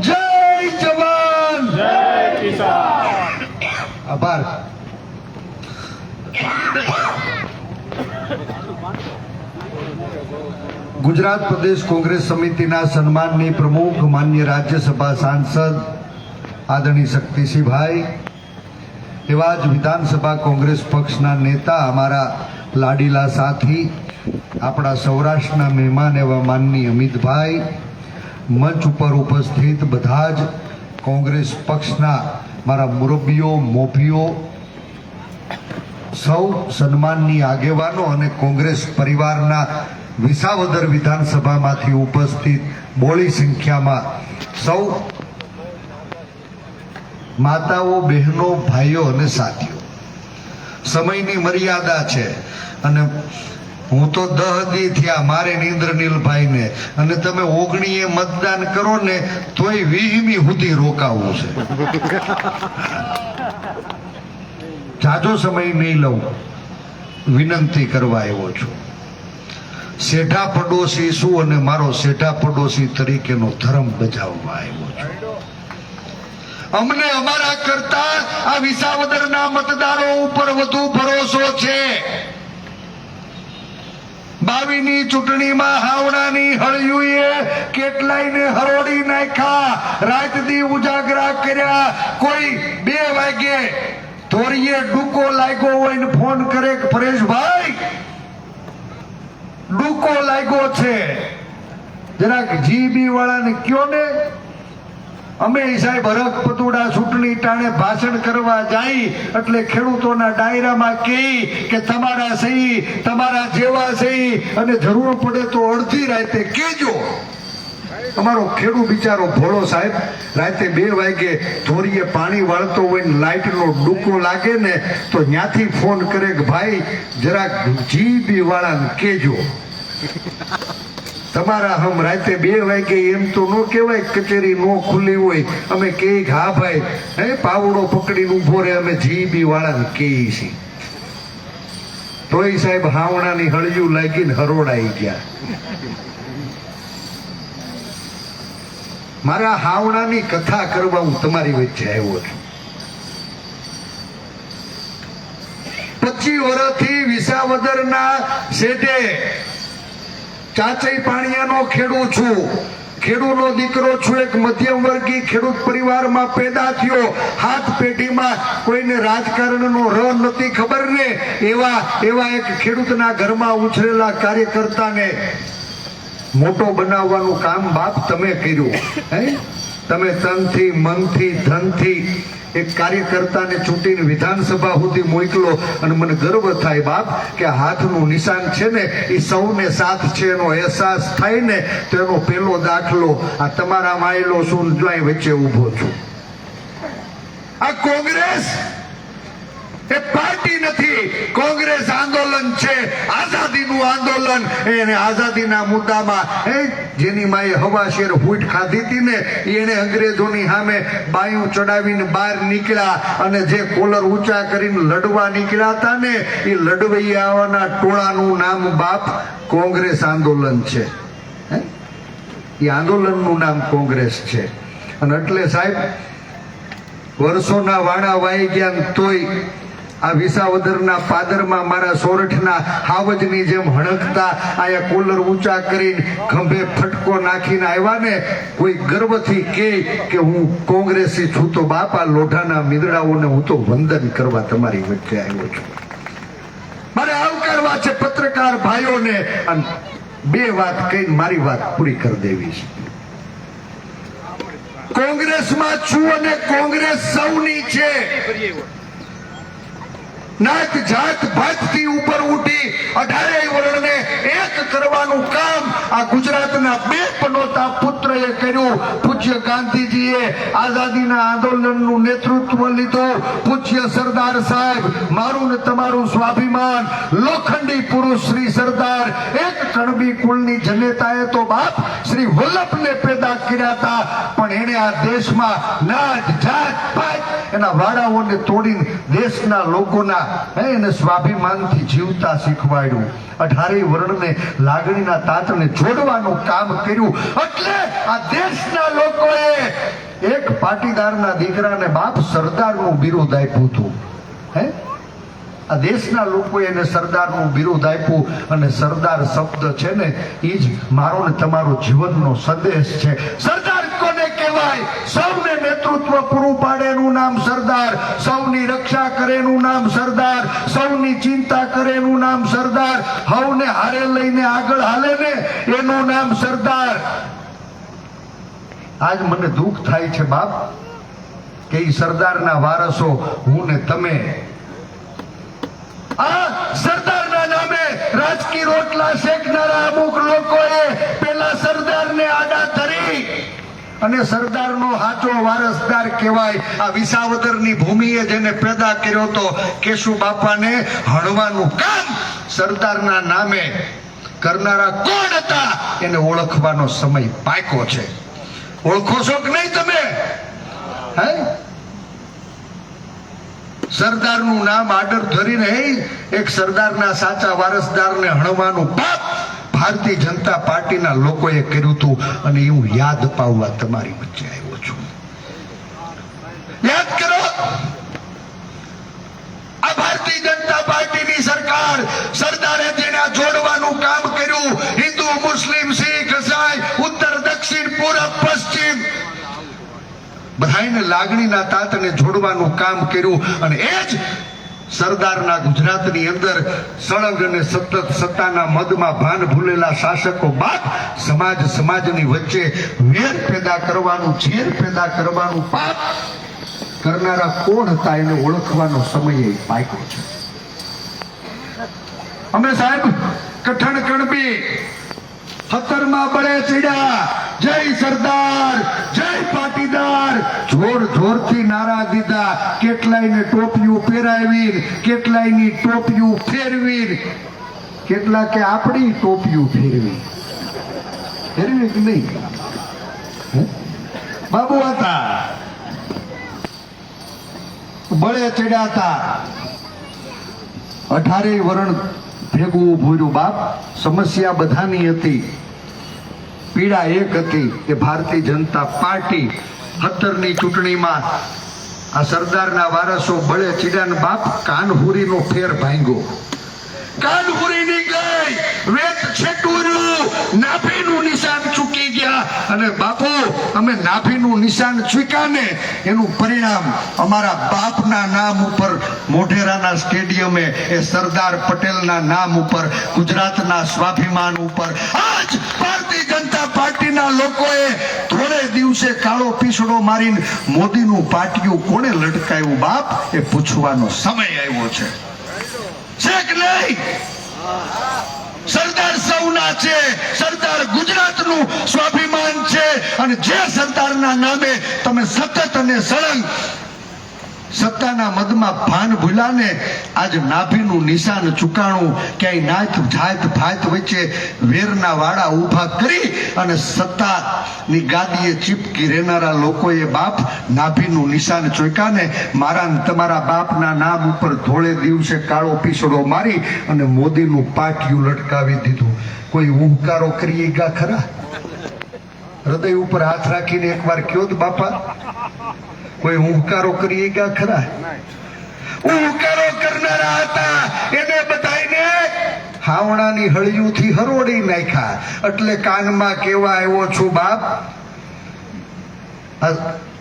જય જવાન આભાર ગુજરાત પ્રદેશ કોંગ્રેસ સમિતિના સન્માનની પ્રમુખ માન્ય રાજ્યસભા સાંસદ આદરણીય શક્તિસિંહભાઈ એવા જ વિધાનસભા કોંગ્રેસ પક્ષના નેતા અમારા લાડીલા સાથી આપણા સૌરાષ્ટ્રના મહેમાન એવા માનની અમિતભાઈ, મંચ ઉપર ઉપસ્થિત બધા જ કોંગ્રેસ પક્ષના મારા મુરબ્બીઓ મોભીઓ, સૌ સન્માનની આગેવાનો અને કોંગ્રેસ પરિવારના વિસાવદર વિધાનસભામાંથી ઉપસ્થિત બોળી સંખ્યામાં સૌ માતાઓ, બહેનો, ભાઈઓ અને સાથીઓ. સમયની મર્યાદા છે અને હું તો દહ થયા મારે ઇન્દ્રનીલભાઈને અને તમે ઓગણીએ મતદાન કરો ને તોય વીહમી સુધી રોકાવું છે. જાજો સમય નહીં લઉં. વિનંતી કરવા આવ્યો છું. શેઠા પડોશી શું અને મારો શેઠા પડોશી તરીકેનો ધર્મ બજાવવા આવ્યો છું. અમને અમારા કરતા આ વિસાવદરના મતદારો ઉપર વધુ ભરોસો છે. બાવીની ચૂંટણીમાં હાવડાની હળિયુએ કેટલાયને હરોડી નાખ્યા રાત દી ઉજાગરા કર્યા, કોઈ બે વાગે ધોરીએ ડૂકો લાગ્યો હોય ને ફોન કરે પરેશભાઈ, ડૂકો લાગ્યો છે. જરાક જીબી વાળાને કયો ને અમે સાહેબ હરખ પતુડા ચૂંટણી ટાણે ભાષણ કરવા જાય એટલે ખેડૂતોના ડાયરામાં કે કે તમારા સહી, તમારા જેવા સહી અને જરૂર પડે તો અડધી રાતે કેજો અમારો ખેડૂત બિચારો ભોળો સાહેબ, રાતે બે વાગે ધોરીએ પાણી વાળતો હોય ને લાઇટનો ડૂકો લાગે ને તો ત્યાંથી ફોન કરે કે ભાઈ, જરાક જીબી વાળાને કેજો તમારા હમ રાતે બે વાગે એમ તો ન કહેવાય કચેરી નો ખુલ્લી હોય. અમે કે હા ભાઈ. હે, પાવડો પકડીને ઊભો રહે, અમે જીબી વાળાને કહીએ છીએ. તોય સાહેબ હાવણાની હળિયું લાગીને હરોડાઈ ગયા. મારા હાવણાની કથા કરવા હું તમારી વચ્ચે આવ્યો છું. પચી વર્ષથી વિસાવદરના શેઠે ચાચઈ પાણીયાનો ખેડૂત છું. ખેડૂતનો દીકરો છું, એક મધ્યમ વર્ગી ખેડૂત પરિવારમાં પેદા થયો. હાથ પેઢીમાં કોઈને રાજકારણનો ર નથી ખબર ને, એવા એવા એક ખેડૂતના ઘરમાં ઉછરેલા કાર્યકર્તાને મોટો બનાવવાનું કામ બાપ તમે કર્યું. હે? તમે તનથી, મનથી, ધનથી એક કાર્યકર્તાને ચૂંટીને વિધાનસભા સુધી મોકલો અને મને ગર્વ થાય બાપ કે હાથનું નિશાન છે ને, એ સૌને સાથ છે, એનો અહેસાસ થાય ને, તો એનો પેલો દાખલો આ તમારા માયલો શું જોઈ વચ્ચે ઊભો છું. આ કોંગ્રેસ એ પાર્ટી નથી. કોંગ્રેસ આંદોલન છે. આઝાદીનું આંદોલન. એને આઝાદીના મુદ્દામાં એ જેની માએ હવા શેર ફૂટ ખાધી હતી ને એને અંગ્રેજોની સામે બાયું ચડાવીને બહાર નીકળ્યા અને જે કોલર ઊંચા કરીને લડવા નીકળ્યા હતા ને, એ લડવૈયાઓના ટોળાનું નામ બાપ કોંગ્રેસ આંદોલન છે? એ આંદોલનનું નામ કોંગ્રેસ છે. અને એટલે સાહેબ, વર્ષોના વાણા વાઈ ગયા તોય આ વિસાવદરના પાદરમાં મારા સોરઠના હાવજની જેમ હણકતા આયા કુલર ઊંચા કરીને ખંભે ફટકો નાખીને આવ્યા ને કોઈ ગર્વથી કે કે હું કોંગ્રેસી છું તો બાપા લોઢાના મીંદડાઓને હું તો વંદન કરવા તમારી વચ્ચે આવ્યો છું. મારે આવકારવા છે પત્રકાર ભાઈઓને અને બે વાત કહીને મારી વાત પૂરી કરી દેવી છે. કોંગ્રેસમાં છું અને કોંગ્રેસ સૌની છે. નાત જાત ભાતથી ઉપર ઉઠી અઢારેય વર્ણને એક કરવાનું કામ આ ગુજરાતના બે પનોતા પુત્રએ કર્યું. પૂજ્ય ગાંધીજીએ આઝાદીના આંદોલનનું નેતૃત્વ લીધું. પૂજ્ય સરદાર સાહેબ, મારું ને તમારું સ્વાભિમાન. લોખંડી પુરુષ શ્રી સરદાર, એક કણબી કુળની જનેતાએ તો બાપ શ્રી વલ્લભને પેદા કર્યા હતા, પણ એણે આ દેશમાં નાત, જાત, પાત એના વાડાઓને તોડીને દેશના લોકોના એને સ્વાભિમાનથી જીવતા શીખવાડ્યું. અઢારેય વર્ણને લાગણીના તાતને જોડવાનું કામ કર્યું. એટલે આ દેશના લોકોએ એક પાટીદારના દીકરાને બાપ સરદારનું બિરુદ આપ્યું હતું. હે? આ દેશના લોકોએ એને સરદારનું બિરુદ આપ્યું અને સરદાર શબ્દ છે ને એ જ મારો ને તમારો જીવનનો સંદેશ છે. સરદાર કોને કહેવાય? સૌને નેતૃત્વ પૂરું પાડે એનું નામ સરદાર. સૌની રક્ષા કરે એનું નામ સરદાર. સૌની ચિંતા કરે એનું નામ સરદાર. હવને હારે લઈને આગળ હાલે ને, એનું નામ સરદાર. આજ મને દુઃખ થાય છે, બાપ, કે એ સરદારના વારસો હું ને તમે આ સરદારના નામે રાજકીય રોટલા શેકનારા અમુક લોકોએ પેલા સરદારને આડા ધરી અને સરદારનો સાચો વારસદાર કહેવાય. આ વિસાવદરની ભૂમિએ જેને પેદા કર્યો તો કેશુ બાપાને હણવાનું કામ સરદારના નામે કરનારા કોણ હતા? એને ઓળખવાનો સમય પાક્યો છે. ઓળખો છો કે નહીં તમે? હે? સરદારનું નામ આડર ધરીને એક સરદારના સાચા વારસદારને હણવાનું પાપ ભારતીય જનતા પાર્ટીના લોકોએ કર્યું હતું અને હું યાદ પાવવા તમારી વચ્ચે આવ્યો છું. યાદ કરો? આ ભારતીય જનતા પાર્ટીની સરકાર સરદારે જેને જોડવાનું કામ કર્યું, હિન્દુ, મુસ્લિમ, શીખ, ઈસાઈ બધાને લાગણીના તાતને જોડવાનું કામ કર્યું અને એ જ સરદારના ગુજરાતની અંદર સળંગ અને સતત સત્તાના મદમાં ભાન ભૂલેલા શાસકો બાદ સમાજ સમાજની વચ્ચે વેર પેદા કરવાનું, ઝેર પેદા કરવાનું પાપ કરનારા કોણ હતા એને ઓળખવાનો સમય પાક્યો છે. અમે સાહેબ કઠણ કણબી હતરમાં બળે ચડ્યા જય સરદાર, જય પાટીદાર. જોર જોરથી નારા દીધા. કેટલાયને ટોપિયું પહેરાવી કેટલાયની ટોપિયું ફેરવી કેટલા કે આપણી ટોપિયું ફેરવી. ફેરવી કે નહીં? બાબુ હતા. બળે ચડ્યા હતા. અઢારે વર્ણ ભેગું ઉભું બાપ, સમસ્યા બધાની હતી. પીડા એક હતી કે ભારતીય જનતા પાર્ટી હત્તરની ચૂંટણીમાં આ સરદારના વારસો બળે ચીડાન બાપ કાનહુરીનો ફેર ભાંગ્યો. કાનહુરીની ગઈ વેત છેટુર્યું નાભીનું નિશાન ચૂકી ગયા અને અમે નાભીનું નિશાન સ્વીકારને, એનું પરિણામ અમારા બાપના નામ ઉપર, મોઢેરાના સ્ટેડિયમે એ સરદાર પટેલના નામ ઉપર, ગુજરાતના સ્વાભિમાન ઉપર, આજ ભારતીય જનતા પાર્ટીના લોકોએ થોડે દિવસે કાળો પીસડો મારીને મોદીનું પાટિયું કોણે લટકાયું બાપ, એ પૂછવાનો સમય આવ્યો છે. છે કે નહીં? સરદાર સૌના છે. સરદાર ગુજરાતનું સ્વાભિમાન અને જે સરદારના નામે તમે સતત અને સળંગ સત્તાના મદમાં ભાન ભૂલાને આજ નાભીનું નિશાન ચુકાણું ક્યાંય નાત જાત, ભાત વચ્ચે વેરના વાડા ઊભા કરી અને સત્તાની ગાદીએ ચીપકી રહેનારા લોકોએ બાપ નાભીનું નિશાન ચોંકાને મારા તમારા બાપના નામ ઉપર ધોળે દિવસે કાળો પીસડો મારી અને મોદીનું પાટિયું લટકાવી દીધું. કોઈ ઉહકારો કરી ગયા ખરા? હૃદય ઉપર હાથ રાખીને એકવાર કયો જ, બાપા? કોઈ હુંકારો કરીએ ક્યાં ખરા? હુંકારો કરનારા હતા, એને બધાયને હાવણાની હળિયુંથી હરોડી નાખ્યા. એટલે કાનમાં કેવા આવ્યો છું, બાપ?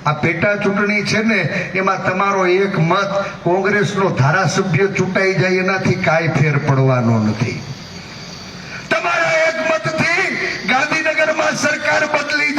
આ પેટા ચૂંટણી છે ને, એમાં તમારો એક મત કોંગ્રેસનો ધારાસભ્ય ચૂંટાઈ જાય, એનાથી કાંઈ ફેર પડવાનો નથી. સરકાર બદલી